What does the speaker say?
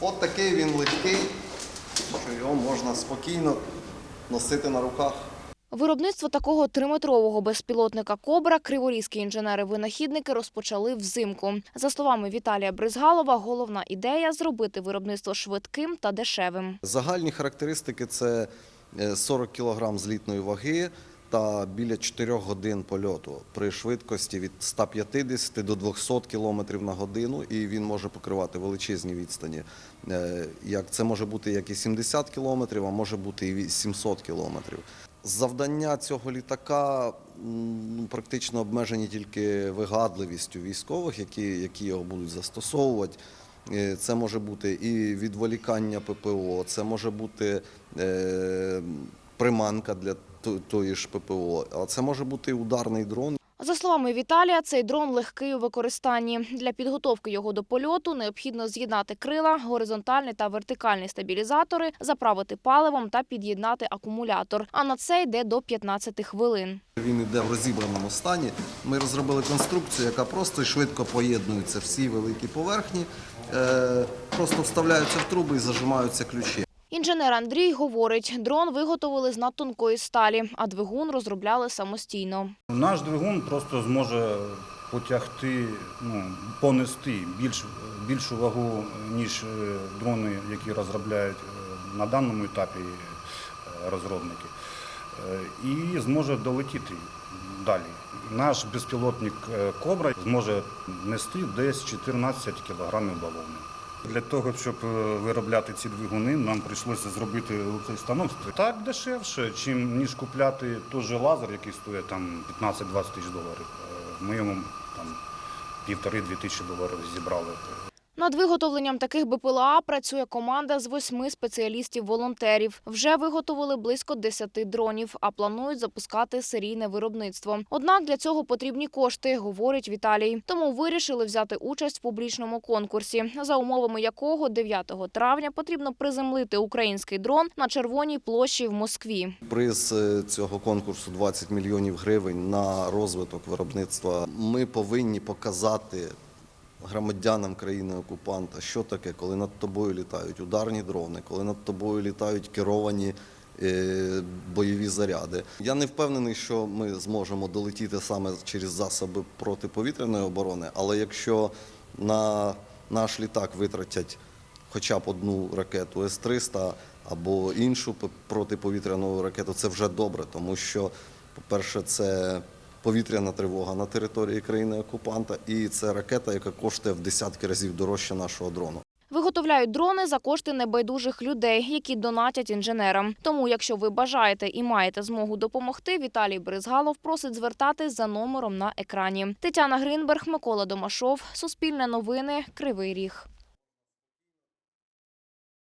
От такий він легкий, що його можна спокійно носити на руках. Виробництво такого триметрового безпілотника Кобра криворізькі інженери-винахідники розпочали взимку. За словами Віталія Бризгалова, головна ідея зробити виробництво швидким та дешевим. Загальні характеристики це е, 40 кг злітної ваги та біля 4 годин польоту при швидкості від 150 до 200 км на годину, і він може покривати величезні відстані. Е, Як це може бути як і 70 км, а може бути і 700 км. Завдання цього літака практично обмежені тільки вигадливістю військових, які, які його будуть застосовувати. Е, Це може бути і відволікання ППО, це може бути е, приманка для тої ж ППО, а це може бути ударний дрон. За словами Віталія, цей дрон легкий у використанні. Для підготовки його до польоту необхідно з'єднати крила, горизонтальний та вертикальний стабілізатори, заправити паливом та під'єднати акумулятор. А на це йде до 15 хвилин. Він йде в розібраному стані. Ми розробили конструкцію, яка просто і швидко поєднується всі великі поверхні, е, просто вставляються в труби і зажимаються ключі. Інженер Андрій говорить, дрон виготовили з надтонкої сталі, а двигун розробляли самостійно. Наш двигун просто зможе потягти, ну, понести більш, більшу вагу, ніж е, дрони, які розробляють е, на даному етапі е, розробники, і зможе долетіти далі. Наш безпілотник Кобра зможе нести десь 14 кілограмів балони. Для того, щоб е, виробляти ці двигуни, нам прийшлося зробити цей станок. Так дешевше, чим ніж купляти той же лазер, який стоїть там 15-20 тисяч доларів. Е, Ми йому там півтори-дві тисячі доларів зібрали. Над виготовленням таких БПЛА працює команда з восьми спеціалістів-волонтерів. Вже виготовили близько 10 дронів, а планують запускати серійне виробництво. Однак для цього потрібні кошти, говорить Віталій. Тому вирішили взяти участь в публічному конкурсі, за умовами якого 9 травня потрібно приземлити український дрон на червоній площі в Москві. Приз е, цього конкурсу 20 мільйонів гривень на розвиток виробництва. Ми повинні показати громадянам країни-окупанта, що таке, коли над тобою літають ударні дрони, коли над тобою літають керовані е, бойові заряди. Я не впевнений, що ми зможемо долетіти саме через засоби протиповітряної оборони, але якщо на наш літак витратять хоча б одну ракету С-300 або іншу протиповітряну ракету, це вже добре, тому що, по-перше, це повітряна тривога на території країни-окупанта, і це ракета, яка коштує в десятки разів дорожче нашого дрону. Виготовляють дрони за кошти небайдужих людей, які донатять інженерам. Тому, якщо ви бажаєте і маєте змогу допомогти, Віталій Бризгалов просить звертатись за номером на екрані. Тетяна Гринберг, Микола Домашов, Суспільне новини, Кривий Ріг.